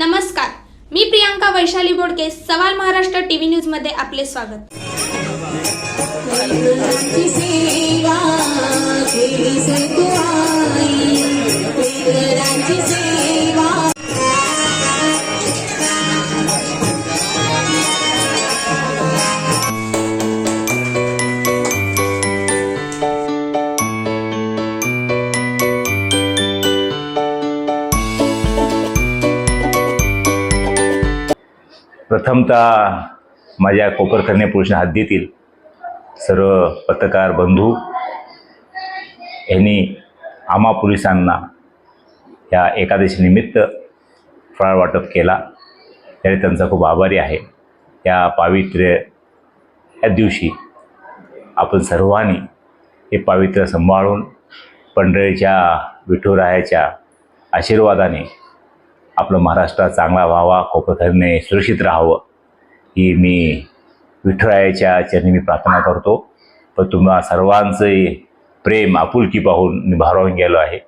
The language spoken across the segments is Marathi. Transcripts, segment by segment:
नमस्कार. मी प्रियांका वैशाली बोडके सवाल महाराष्ट्र टीव्ही न्यूजमध्ये आपले स्वागत. प्रथमतः माझ्या कोपरखर्णे पोलीस हद्दीतील सर्व पत्रकार बंधू यांनी आम्हा पोलिसांना या एकादशीनिमित्त फराळ वाटप केला. त्याने त्यांचा खूप आभारी आहे. या पावित्र्य या दिवशी आपण सर्वांनी हे पावित्र्य सांभाळून पंढरीच्या विठुरायाच्या आशीर्वादाने आपलं महाराष्ट्र चांगला व्हावा कोपरखरणे सुरक्षित राहावं ही मी विठ्ठरायाच्या चरणी मी प्रार्थना करतो. पण तुम्हा सर्वांचं प्रेम आपुलकी पाहून मी भारावून गेलो आहे.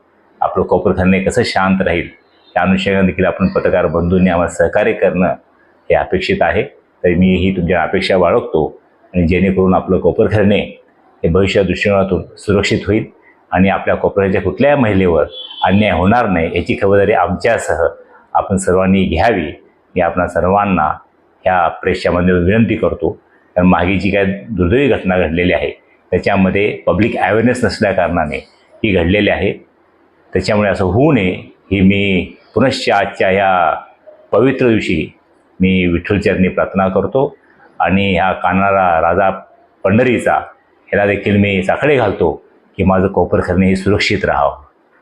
आपलं कोपरखरणे कसं शांत राहील त्या अनुषंगाने देखील आपण पत्रकार बंधूंनी आम्हाला सहकार्य करणं हे अपेक्षित आहे. तर मी ही तुमच्या अपेक्षा बाळगतो आणि जेणेकरून आपलं कोपरखरणे हे भविष्य दृष्टिकोनातून सुरक्षित होईल आणि आपल्या कोपऱ्याच्या कुठल्याही महिलेवर अन्याय होणार नाही याची खबरदारी आमच्यासह आपण सर्वांनी घ्यावी. मी आपणा सर्वांना ह्या प्रेक्षामध्ये विनंती करतो. कारण मागे जी काय दुर्दैवी घटना घडलेली आहे त्याच्यामध्ये पब्लिक अवेअरनेस नसल्या कारणाने ही घडलेली आहे. त्याच्यामुळे असं होऊ नये ही मी पुनश्च आजच्या ह्या पवित्र दिवशी मी विठ्ठलचरणी प्रार्थना करतो. आणि ह्या कानारा राजा पंढरीचा ह्याला देखील मी साखळे घालतो की माझं कोपरखरणे हे सुरक्षित राहावं.